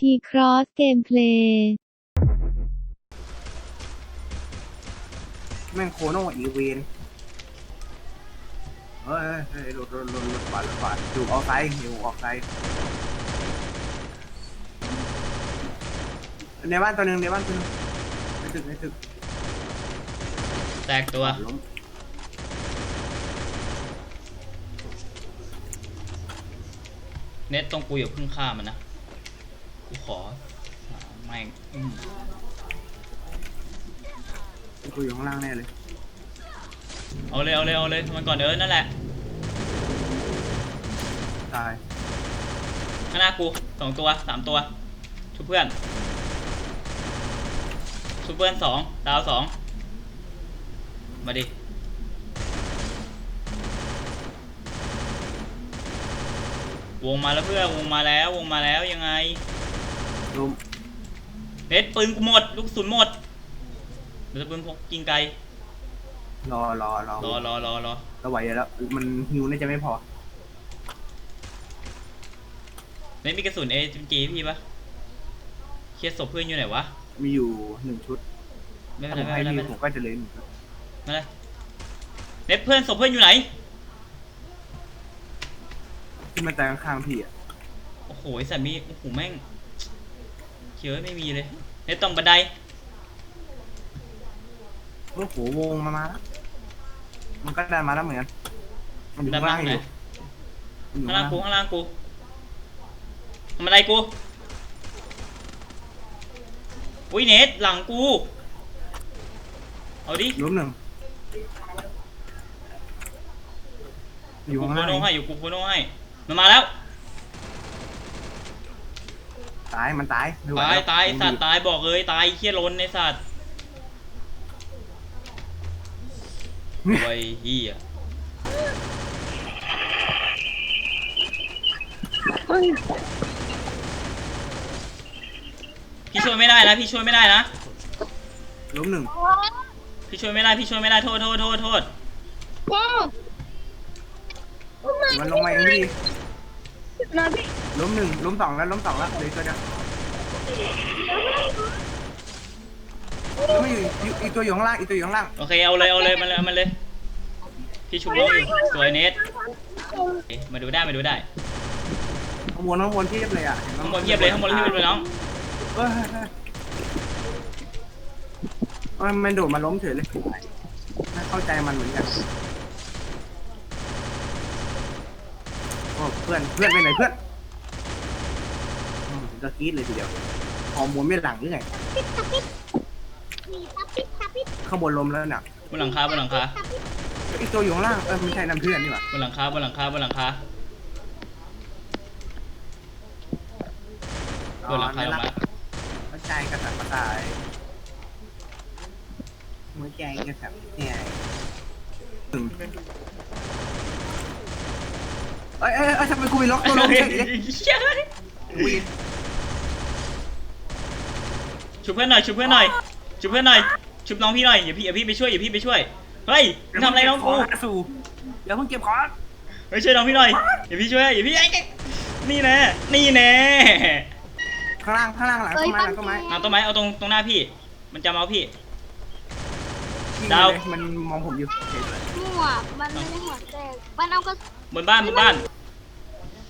ทีครอสเกมเพลย์แม่งโคโนอีเวนเฮ้ยเฮ้ยรถรถรถรถขวารถขวาอยู่ออกไซด์อยู่ออกไซด์ในบ้านตัวหนึ่งในบ้านตัวหนึ่งในตึกในตึกแตกตัว ล้ม เน็ตตรงกูอย่าเพึ่งฆ่ามันนะ กูขอแม่งอืมกูอยู่ข้างล่างแน่เลย เอาเลยเอาเลยเอาเลยมันก่อนเดินนั่นแหละ ตาย ข้างหน้ากูสองตัวสามตัวชุบเพื่อนชุบเพื่อนสองดาวสองมาดิ วงมาแล้วเพื่อนวงมาแล้ววงมาแล้วยังไงล้มเน็ตปืนกูหมด ลูกกระสุนหมดเดี๋ยวจะปืนพกยิงไกลรอรอรอรอรอรอรอเราไหวอยู่แล้ว มันฮิวน่าจะไม่พอเน็ตมีกระสุนเอจิมจีพี่ปะเคลียร์ศพเพื่อนอยู่ไหนวะมีอยู่หนึ่งชุดไม่เป็ถ้านผไรมไม่ให้เป็นไรฮิไม่วเป็นไรผมก็จะเลยหนึ่งชุด ไม่เป็นไรเน็ตเพื่อนศพเพื่อนอยู่ไหน ที่มันตายข้างๆพี่อะโอ้โหไอสัตว์มีโอ้โหแม่งเขียวไม่มีเลยเน็ตต้องบันไดโอ้โหวงมามาแล้วมันก็ดันมาแล้วเหมือนกันมันอยู่ด้าข้านงล่าล่างงอไหนยู่มันอยู่ข้างข้างล่างล่างกูข้างล่างกูทำบันไดกูอุ้ยเน็ตหลังกูเอาดิล้มหนึ่งอยู่กูข้างโคล่างโน่ให้อยู่กูโคโน่ให้ มันมาแล้ว ตายมันตายไม่ไหวตายแล้วตายสัตว์ตายบอกเลยตายเคี้ยล้นในสัตว์โอ้ยเฮียพี่ช่วยไม่ได้นะพี่ช่วยไม่ได้นะล้มหนึ่งพี่ช่วยไม่ได้พี่ช่วยไม่ได้โทษโทษโทษโทษ มันลงมาเองพี่ นะพี่ล้มหนึ่งล้มสองแล้วล้มสองแล้วเลยตัวเดียวแล้วไม่อยู่อยู่อีกตัวอยู่ข้างล่างอีกตัวอยู่ข้างล่างโอเคเอาเลยเอาเลยมันเลยเอามันเลย พี่ชุบน้องอยู่สวยเนทเอ๊ะมาดูได้มาดูได้ข้างบนข้างบนเทียบเลยอะข้างบนเทียบเลยข้างบนเทียบเลยน้องเฮ้ยเฮ้ยเฮ้ยเอ้ยมันโดดมาล้มเฉยเลยไม่เข้าใจมันเหมือนกันโอ้ เพื่อนเพื่อนไปไหนเพื่อนอืมจะกรี๊ดเลยทีเดียวฮอร์โมนไม่หลั่งหรือไงมีทับปิดทับปิดข้างบนลมแล้วเนี่ยบนหลังคาบนหลังคาอีกตัวอยู่ข้างล่างเออไม่ใช่น้ำเพื่อนนี่หว่าบนหลังคาบนหลังคาบนหลังคา บนหลังคาลงมา หัวใจกระสับกระส่ายหัวใจกระสับกระส่ายถึง เอ้ยเอ้ยเอ้ยทำไมกูมีล็อกตัวลงเฉยเลยวีนชุบเพื่อนหน่อยชุบเพื่อนหน่อยชุบเพื่อนหน่อยชุบน้องพี่หน่อยอย่าพี่อย่าพี่ไปช่วยอย่าพี่ไปช่วยเฮ้ยมึงทำอะไรน้องกูสู่เดี๋ยวเพิ่งเก็บของเฮ้ยช่วยน้องพี่หน่อยอย่าพี่ช่วยอย่าพี่ไอ้นี่แน่นี่แน่ข้างล่างข้างล่างหลังต้นไม้หลังต้นไม้เอาต้นไม้เอาตรงตรงหน้าพี่ มันจะมาเอาพี่ยิงดาวเลยมันมองผมอยู่เฉยมั่วมันไม่ได้หัวแตกมันเอากระสุน บนบ้านบนบ้าน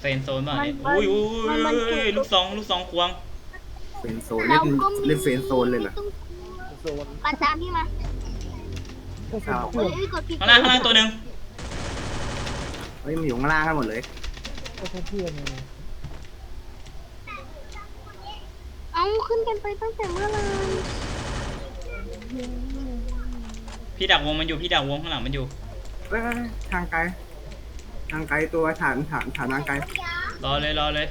เฟรนโซนบ้านเนี่ยมันอุ้ยอุ้ยมันมันอุ้ยลูกซองลูกซองควงเป็นโซนเล่นเล่นเฟนโซนเลยเหรอปันตามพี่มาครับเฮ้ยเอ้ยกดผิดข้างล่างข้างล่างตัวหนึ่งเฮ้ยมันอยู่ข้างล่างกันหมดเลยเอาขึ้นกันไปตั้งแต่เมื่อไหร่พี่ดักวงมันอยู่พี่ดักวงข้างหลังมันอยู่เฮ้ยเฮ้ยทางไกล ทางไกลตัวฐานฐานฐานทางไกลรอเลยรอเลย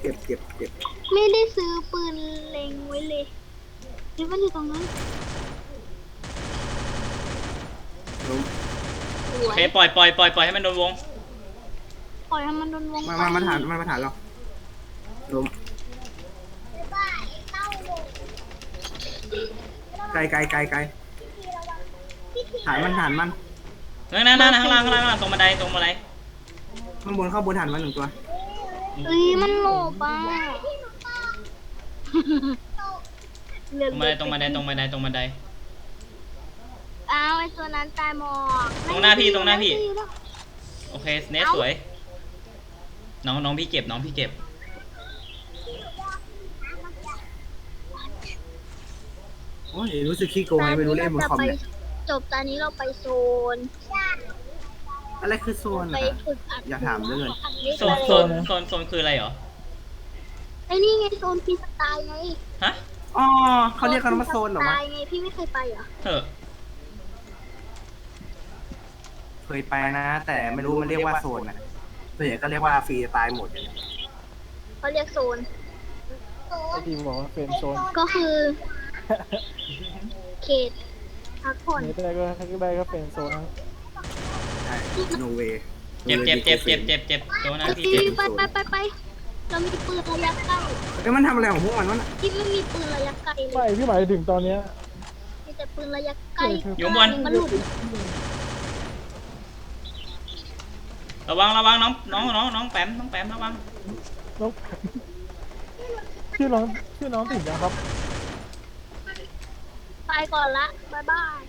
เก็บเก็บเก็บไม่ได้ซื้อปืนเล็งไว้เลยนี่มันอยู่ตรงนั้นล้มสโอวยเคปล่อยปล่อยปล่อยปล่อยให้มันโดนวง ปล่อยให้มันโดนวงมามามาฐานมามาฐานเราล้มไกลไกลไกลไกลฐานมันฐานมัน นั่นนั่นนั่นข้างล่างข้างล่างข้างล่างตรงบันไดตรงบันไดข้างบนข้างบนหันมาหนึ่งตัว เอ้ยมันโหลบอะตรงบันไดตรงบันไดตรงบันไดตรงบันได อ้าวไอตัวนั้นตายหมอกตรงหน้าพี่ตรงหน้าพี่ โอเคเนสสวย น้องน้องพี่เก็บน้องพี่เก็บ โอ้ยรู้สึกขี้โกงไงไม่รู้เล่นบนคอมเนี่ย จบตอนนี้เราไปโซน อะไรคือโซนไปอะฝึกอัดอย่าถามเรื่องเงินอัดลิสโซต์นอะไรโซนโซนโซนคืออะไรเหรอ ไอ้นี่ไงโซนฟรีสไตล์ไงฮะ อ๋อเขาเรียกกันว่าโซนเหรอฟวะรีสไตล์ไงพี่ไม่เคยไปเหรอเถอะ เคยไปนะ แต่ไม่รู้มันเรียกว่าโซนอะส่วนใหญ่ก็เรียกว่าฟรีสไตล์หมดเขาเรียกโซน ไอทีมบอกว่าเป็นโซนก็คือ เขตพักผ่อนนี้ได้ก็ถ้าได้ก็เป็นโซนนะใช่โนเวเจ็บเจ็บเจ็บเจ็บเจ็บเจ็บโดนหน้าพี่ไปเจ็บไปไปไปไปเรามีปืนระยะใกล้เอ้ยมันทำอะไรของพวกมันวะน่ะที่ไม่มีปืนระยะไกลเลไม่ยพี่หมายถึงตอนเนี้ย มีแต่ปืนระยะใกล้อยู่ข้างบนมันหลุดระวังระวังน้องน้องน้องน้องแปมน้องแปมระวังนกชื่อน้องชื่อน้องติดยังครับ ไปก่อนละบายบาย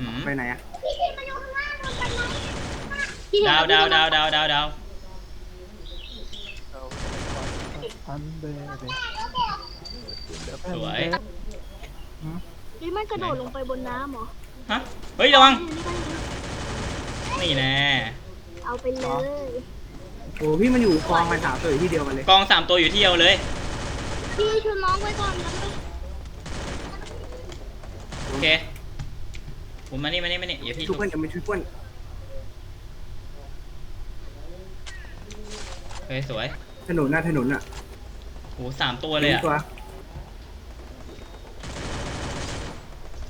หืมไปไหนอะพี่ เห็นดาวแล้ดาวพี่ดาวดาวดาวดาวอันเดย์สวยนี่มันกระโดดลงไปบนน้ำเหรอฮะเฮ้ยระวังนี่แน่เอาไปเลยโอ้พี่มันอยู่กองมันถามตัวอยู่ที่เดียวกันเลยกองสามตัวอยู่ที่เดียวเลย พี่ชวนน้องไว้ก่อนนะโอเคผมมานี่มานี่มานี่อย่าพี่ชุบเพื่อนอย่าไปชุบเพื่อน เฮ้ยสวยถนนน่ะถนนน่ะโหสามตัวเลยอะตัว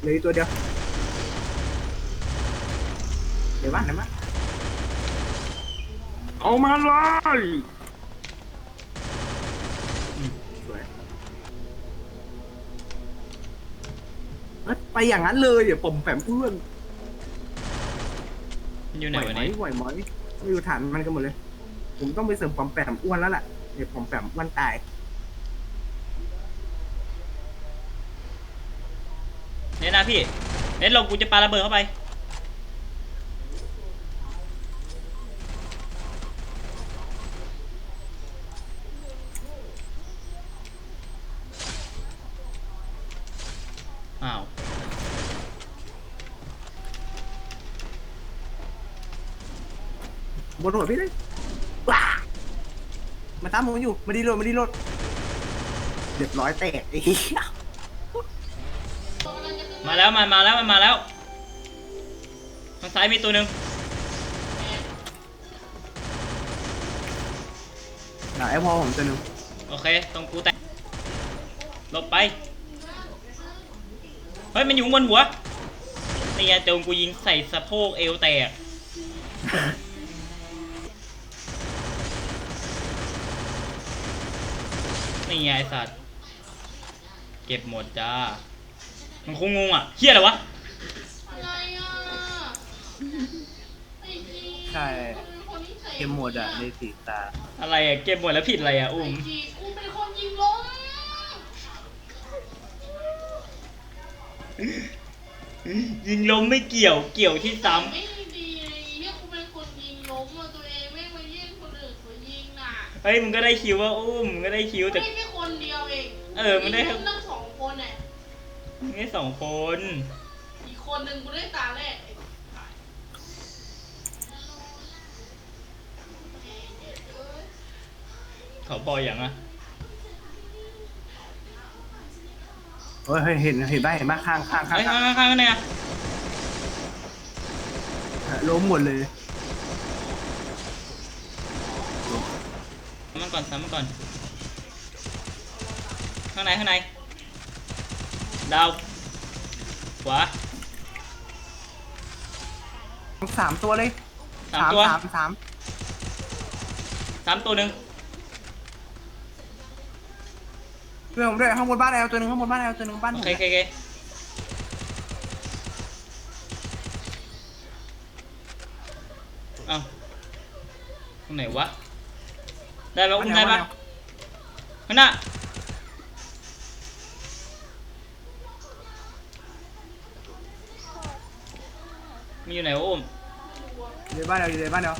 เหลยตัวเดียว เดี๋ยวว่าไหนมาเอามาเลยสวยเอ้ยไปอย่างนั้นเลยเดี๋ยวผมแฝมเพื่อนมันอยู่ไหนไหววะไหมเนี่ยไหวไหมไม่อยู่ฐานมันกันหมดเลย ผมต้องไปเสริมปอมแปมอ้วนแล้วล่ะเดี๋ยวปอมแปมอ้วนตาย เน็ตนะพี่ เน็ตลงกูจะปาระเบิดเข้าไป อ้าว บนหัวพี่เลยว้า มาตามผมอยู่มาดีโรดมาดีโรดเรียบร้อยแตกไอ้เหี้ยมาแล้วมามาแล้วมันมาแล้วทางซ้ายมีตัวหนึ่งหนาไอ้พอผมตัวหนึงโอเคตรงกูแตะหลบไปเฮ้ยมันอยู่ข้างบนหัวนี่ไงโดนกูยิงใส่สะโพกเอวแตก นี่ไงไอ้สัตว์ เก็บหมดจ้า มันคงงงอะเฮียอะไรวะใช่เกมโหมดอะในสีตา อะไรอะ เก็บหมดแล้วผิดอะไรอะ อุ้มกูเป็นคนยิงล้มยิงล้มไม่เกี่ยว เกี่ยวที่ซ้ไม่ดีเลยเฮียกูเป็นคนยิงล้มอะตัวเอง เฮ้ยมึงก็ได้คิวว่าอุ้มมึงก็ได้คิวแต่ ไม่ใช่คนเดียวเองเออมันได้ยิงตั้งสองคนเนี่ยมึงได้สองคน อีกคนหนึ่งกูได้ตาแรกเขาพออย่างอะเฮ้ยเฮ้ยเห็นเห็นไหมเห็นไหมข้างข้างข้างเฮ้ยข้าข้างงข้างข้างเนี่ยล้มหมดเลย ซ้ำ มันก่อนซ้ำมันก่อน ข้างในข้างใน ดาว ขวาสามตัวเลยสามตัวสามสามสามตัวหนึ่งเพื่อนผมด้วยข้างบนบ้านแอลตัวหนึงข้างบนบ้านแอลตัวหนึงบ้านโอผมเคโอเคโอเคเอ้าตรงไหนวะ ได้ปะอุ้มได้ปะข้างหน้ามันอยู่ไหนวะอุ้มอยู่ในบ้านเดียวอยู่ในบ้านเดียว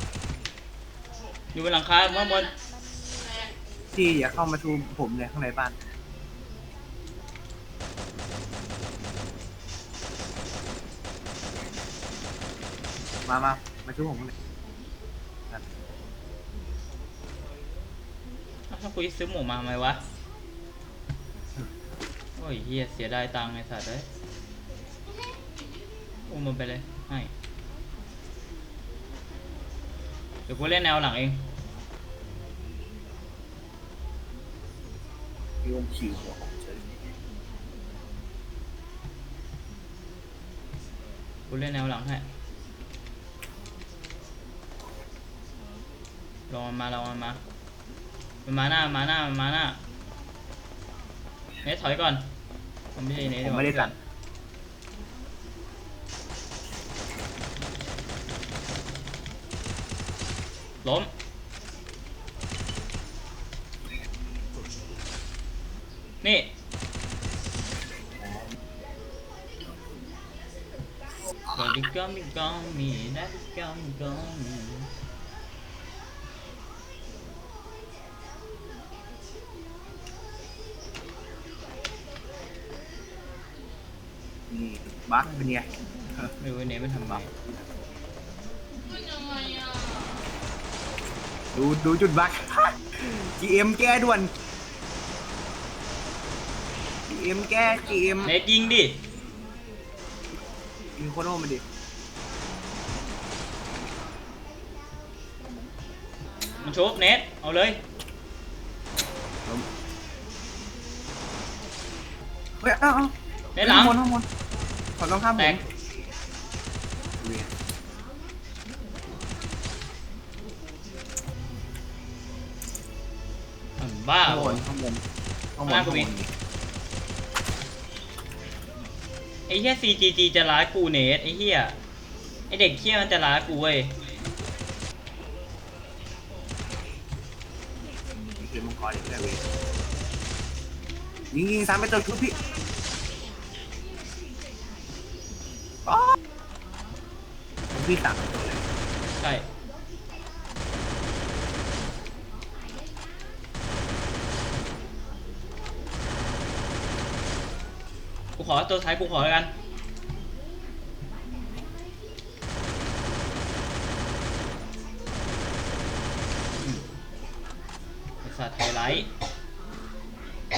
อยู่บนหลังคาข้างบนที่อย่าเข้ามาชูผมเลยข้างในบ้านมามามาชูผมข้างใน อ้าว ถ้ากูจะซื้อหมูมาทำไมวะ โอ้ยเฮียเสียดายตังค์ไอ้สัตว์เลยอุ้มมันไปเลยให้เดี๋ยวกูเล่นแนวหลังเองพี่วงขี่หัวของเฉยกูเล่นแนวหลังให้ลองมันมาลองมันมา มันมาหน้ามาหน้ามันมาหน้าเนทถอยก่อนผมไม่ใช่เนทผมไม่ได้ตัดล้มนี่ Baby got me got me that got me got me บั๊กเป็นไงไม่รู้ไอ้เนทมันทำไมมันยังไงอะดูดูจุดบั๊ก GM แก้ด่วน GM แก้ GM เนทยิงดิยิงโคโน่มาดิมันชุบเนทเอาเลยเฮ้ยเอ้าเอ้าเนทหลัง ข้างบนข้างบน ขอต้องข้ามผแตกมเวียนมันบ้าข้างบวะนข้างบนข้างบนหน้ากูข้างบมีนไอ้เหี้ย CGG จะร้ายกูเนทไอ้เหี้ยไอ้เด็กเหี้ยมันจะร้ายกูเว้ยนี่คือมังกรอีกแล้วเว้ยยิงยิงสามไปเติมชุดพี่อ๋อ พี่ตักตัวเลยใช่กูขอตัวท้ายกูขอแล้วกันอืมไอ้สัตว์ไฮไลท์